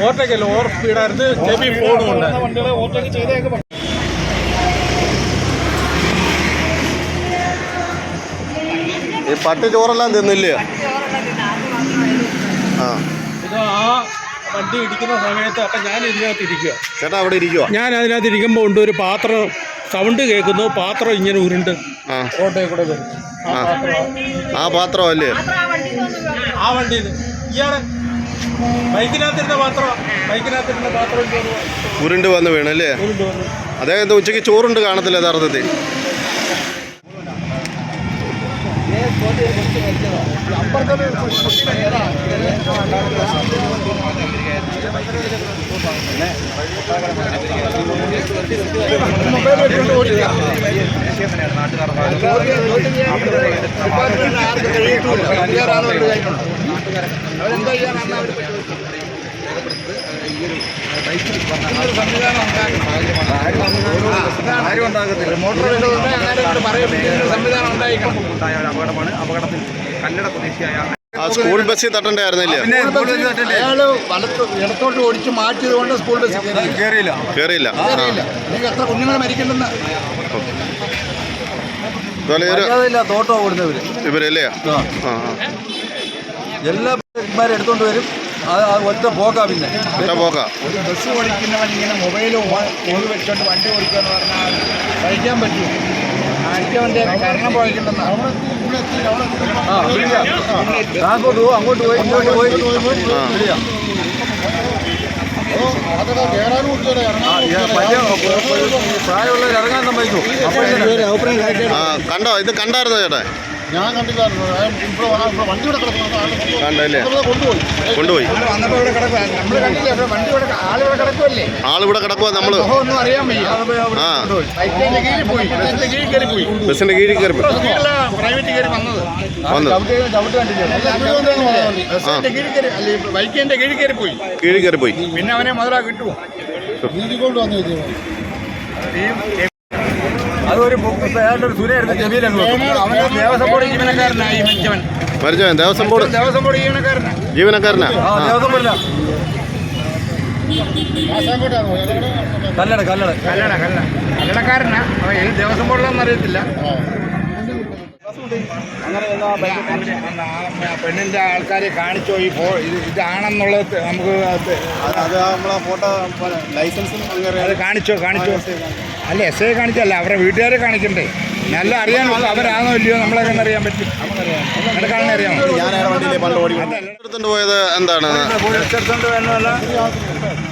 Overtake അല്ല over സ്പീഡായിരുന്നു. ചെവി ഫോണുണ്ട് ഓവർടേക്ക് ചെയ്തേക്ക് ഈ പട്ടി ചോറെല്ലാം തിന്നില്ലേ? ആ. ഇത് ആ വണ്ടി ഇടിക്കുന്ന സമയത്ത് അപ്പം ഞാൻ ഇതിനകത്ത് ഇരിക്കുക ചേട്ടാ അവിടെ ഇരിക്കുക ഞാൻ അതിനകത്ത് ഇരിക്കുമ്പോൾ ഉണ്ട് ഒരു പാത്രം സൗണ്ട് കേൾക്കുന്നു. പാത്രം ഇങ്ങനെ ഉരുണ്ട്. റോഡേ കൂടെ വരും. ആ. പാത്രം. ആ പാത്രം അല്ലേ? ആ വണ്ടിയിൽ. ഇയാളെ ഉരുണ്ട് വന്ന് വീണല്ലേ അദ്ദേഹത്തെ ഉച്ചയ്ക്ക് ചോറുണ്ട് കാണത്തില്ല യഥാർത്ഥത്തിൽ. അവരെന്താ ചെയ്യാനാണ് അവർ മോട്ടോർ അപകടമാണ് അപകടത്തിൽ കല്ലട ഉണ്ടായിരിക്കണം ആ സ്കൂൾ ബസ്സിൽ തട്ടണ്ടായിരുന്നില്ല അയാൾ വലത്ത് ഇടത്തോട്ട് ഓടിച്ച് മാറ്റിയത് കൊണ്ട് സ്കൂൾ ബസ് കയറിയില്ല. കയറിയില്ല. എനിക്ക് എത്ര കുഞ്ഞുങ്ങൾ മരിക്കണ്ടെന്ന്? തോട്ടോ ഓടുന്നവര് ഇവരല്ലേ? എല്ലാ ഇമാരെ എടുത്തോണ്ട് വരും. അത് ഒറ്റ പോക്കാ പിന്നെ. ഒറ്റ പോക്കാ. ഒരു ബസ് ഓടിക്കുന്നവൻ ഇങ്ങനെ മൊബൈൽ ഓടി വെച്ചോണ്ട് വണ്ടി ഓടിക്കുക എന്ന് പറഞ്ഞാൽ കഴിക്കാൻ പറ്റും അങ്ങോട്ട് പോയി ഇങ്ങോട്ട് പോയി. പ്രായമുള്ളവർ ഇറങ്ങാൻ ആ കണ്ടോ? ഇത് കണ്ടായിരുന്നോ ചേട്ടാ? ഞാൻ കണ്ടില്ലായിരുന്നു വണ്ടി ഇവിടെ കിടക്കുന്നു കൊണ്ടുപോയി. കൊണ്ടുപോയി വന്നപ്പോൾ ഇവിടെ കിടക്കുക നമ്മൾ കണ്ടില്ല? ഇവിടെ വണ്ടി ഇവിടെ ആളിവിടെ കിടക്കുമല്ലേ ആളിവിടെ കിടക്കുക നമ്മൾ. മുഖം ഒന്നും അറിയാൻ വയ്യ. ആ. ബൈക്കിന്റെ കീഴിൽ പോയി. ബൈക്കിന്റെ കീഴിൽ കയറി പോയി. ബസ്സിന്റെ കീഴിൽ കയറി പോയി. പ്രൈവറ്റ് കയറി വന്നത്. ബൈക്കിന്റെ കീഴിൽ കയറി പോയി. കീഴിൽ കയറി പോയി. പിന്നെ അവനെ മുതലാ കിട്ടുമോ അവന് ദേവസ്വം ബോർഡ് ജീവനക്കാരനായി മരിച്ചവൻ. മരിച്ചോ ദേവസ്വം ബോർഡ് ദേവസ്വം ബോർഡ് ജീവനക്കാരനാ. ജീവനക്കാരനാ? ദേവസ്വം കല്ലട കല്ലട. കല്ലട കല്ലട. കല്ലടക്കാരനാ. ദേവസ്വം ബോർഡിലാണെന്ന് അറിയത്തില്ല. അങ്ങനെ പെണ്ണിന്റെ ആൾക്കാരെ കാണിച്ചോ ഈ ഫോ ഇത് ഇതാണെന്നുള്ളത് നമുക്ക് അത് നമ്മളെ ഫോട്ടോ ലൈസൻസും അത് കാണിച്ചോ കാണിച്ചോ. അല്ല എസ് ഐ കാണിച്ചല്ല അവരുടെ വീട്ടുകാരെ കാണിക്കണ്ടേ നല്ല അറിയാൻ അവരാണോ ഇല്ലയോ? നമ്മളെ അറിയാൻ പറ്റും. നടക്കാണെന്ന് അറിയാമോ ഞാൻ അയാളുടെ വണ്ടിയിലെ പണ്ട് ഓടി എടുത്തോണ്ട് പോയത് എന്താണ്?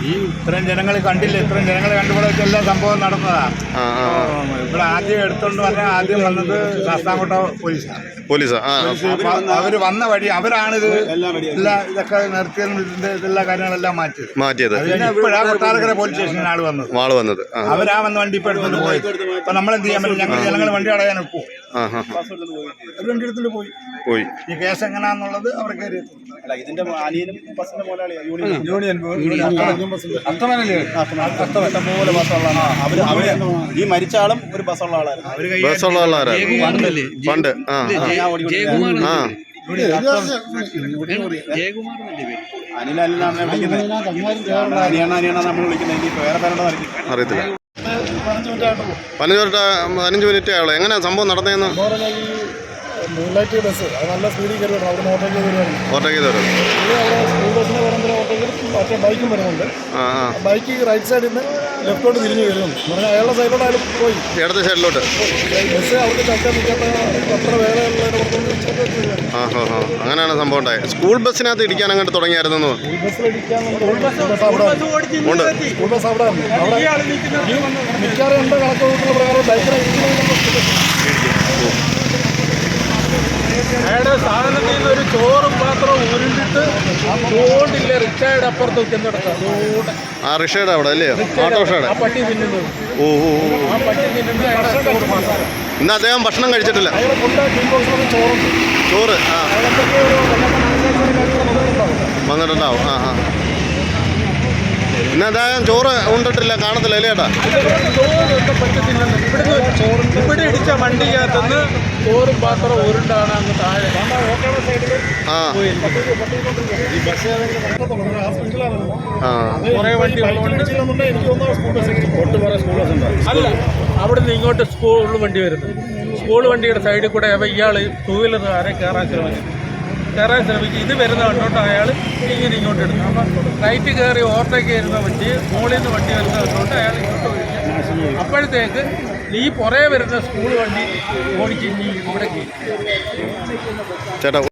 ഈ ഇത്രയും ജനങ്ങൾ കണ്ടില്ല? ഇത്രയും ജനങ്ങൾ കണ്ടുപോലെ എല്ലാ സംഭവം നടന്നതാ. ആ ആ. ആ. ഇവിടെ ആദ്യം എടുത്തോണ്ട് പറഞ്ഞാൽ ആദ്യം വന്നത് ശാസ്താംകോട്ട പോലീസാണ് പോലീസാ. അവർ വന്ന വഴി അവരാണിത് എല്ലാ ഇതൊക്കെ നിർത്തിയതും ഇതിന്റെ ഇതെല്ലാ കാര്യങ്ങളെല്ലാം മാറ്റിയത്. മാറ്റിയത്. ഇപ്പോഴാ കൊട്ടാരക്കര പോലീസ് സ്റ്റേഷനിലാണ് ആൾ വന്നത്. വന്നത് അവരാ വന്ന വണ്ടി ഇപ്പൊ എടുത്തോണ്ട് പോയത്. അപ്പൊ നമ്മൾ എന്ത് ചെയ്യാൻ പറ്റും? ഞങ്ങൾ ജനങ്ങൾ വണ്ടി അടയാൻ ഒക്കും പോയി പോയി ഈ കേസ് എങ്ങനെയാന്നുള്ളത് അവർക്ക് ഇതിന്റെ അനിയനും ബസ്സിന്റെ മുതലാളിയാ യൂണിയൻ യൂണിയൻ പോലെ ബസ്സുള്ള അവർ അവർ ഈ മരിച്ച ആളും ഒരു ബസ്സുള്ള ആളായിരുന്നു ബസ്സുള്ള ആളാരാ പണ്ട് ആ ആ. ഞാൻ ഓടിക്കൊണ്ടിരുന്നത് ആ അനിൽ അനിലാണ് വിളിക്കുന്നത് അനിയാണ് അനിയാണ് നമ്മൾ വിളിക്കുന്നത് ഇനി വേറെ പേരുടെ അറിയില്ല പതിനഞ്ച് മിനിറ്റ് പതിനഞ്ച് മിനിറ്റ് ആയുള്ളൂ. എങ്ങനെയാണ് സംഭവം നടന്നതെന്ന്? മൂൺലൈറ്റ് ബസ് അത് നല്ല സ്പീഡിൽ കയറി വരണം അവിടെ ചെയ്ത് കയറുകയാണ് ഓവർടേക്ക് ചെയ്ത് വരും അവിടെ സ്കൂൾ ബസ്സിനെ ഓട്ടോയ്ക്ക് മറ്റേ ബൈക്കും വരുന്നുണ്ട്. ആ ആ. ബൈക്ക് റൈറ്റ് സൈഡിൽ നിന്ന് ലെഫ്റ്റോട്ട് തിരിഞ്ഞ് വരുന്നു പറഞ്ഞാൽ അയാളുടെ സൈഡിലോട്ട് അയാൾ പോയി. ഇടത്തെ സൈഡിലോട്ട് ബസ് അവിടെ ചക്ക നിൽക്കാത്ത അത്ര ആ ഹാ ഹാ അങ്ങനെയാണ് സംഭവം ഉണ്ടായത്. സ്കൂൾ ബസ്സിനകത്ത് ഇടിക്കാൻ അങ്ങോട്ട് തുടങ്ങിയായിരുന്നു ബസ്സിലിടിക്കാൻ ബസ് അവിടെ ഉണ്ട്. സ്കൂൾ ബസ് അവിടെ ഉണ്ട്. അവിടെ മിക്കവാറും എന്റെ കണക്ക് കൂട്ടുന്ന പ്രകാരം ബൈക്കിനെ അയാളുടെ സാധനത്തിൽ നിന്ന് ഒരു ചോറും പാത്രവും ഉരുണ്ടിട്ട് അതുകൊണ്ടില്ല റിക്ഷയുടെ അപ്പുറത്ത് അതുകൊണ്ട് ആ റിക്ഷയുടെ അവിടെ അല്ലേ? ഓട്ടോറിക്ഷയുടെ ആ പട്ടി തിന്നുന്നത് ഓ ഓ. ആ പട്ടി തിന്നുന്നത് അയാളുടെ ചോറ് മാത്രം ഇന്ന് അദ്ദേഹം ഭക്ഷണം കഴിച്ചിട്ടില്ല. അയാളെ കൊണ്ട് ചോറ് ആ. വന്നിട്ടുണ്ടാവും ആ ആ. ഇന്ന് എന്തായാലും ചോറ് കൊണ്ടിട്ടില്ല കാണത്തില്ല അല്ലേ ചേട്ടാ ചോറ് ഇവിടെ ഇടിച്ച വണ്ടിക്കകത്തുനിന്ന് ചോറും പാത്രം ഉരുണ്ടാണ് അങ്ങ് താഴെ. ആ. കുറേ വണ്ടി അല്ല അവിടെ നിന്ന് ഇങ്ങോട്ട് സ്കൂൾ വണ്ടി വരുന്നത്. സ്കൂൾ വണ്ടിയുടെ സൈഡിൽ കൂടെ ഇയാൾ ടൂ ആരെ കയറാൻ ശ്രമിക്കുന്നു. കയറാൻ ശ്രമിക്കും. ഇത് വരുന്ന കണ്ടോണ്ട് അയാൾ ഇങ്ങനെ ഇങ്ങോട്ട് എടുക്കും. അപ്പം റൈറ്റ് കയറി ഓവർടേക്ക് ചെയ്യുന്ന വണ്ടി മുകളിൽ നിന്ന് വണ്ടി വരുന്ന കണ്ടോണ്ട് അയാൾ ഇങ്ങോട്ട് ഒഴിക്കും അപ്പോഴത്തേക്ക് ഈ പുറകെ വരുന്ന സ്കൂൾ വണ്ടി ഓടിച്ച് ഇനി ഇവിടെ ചേട്ടാ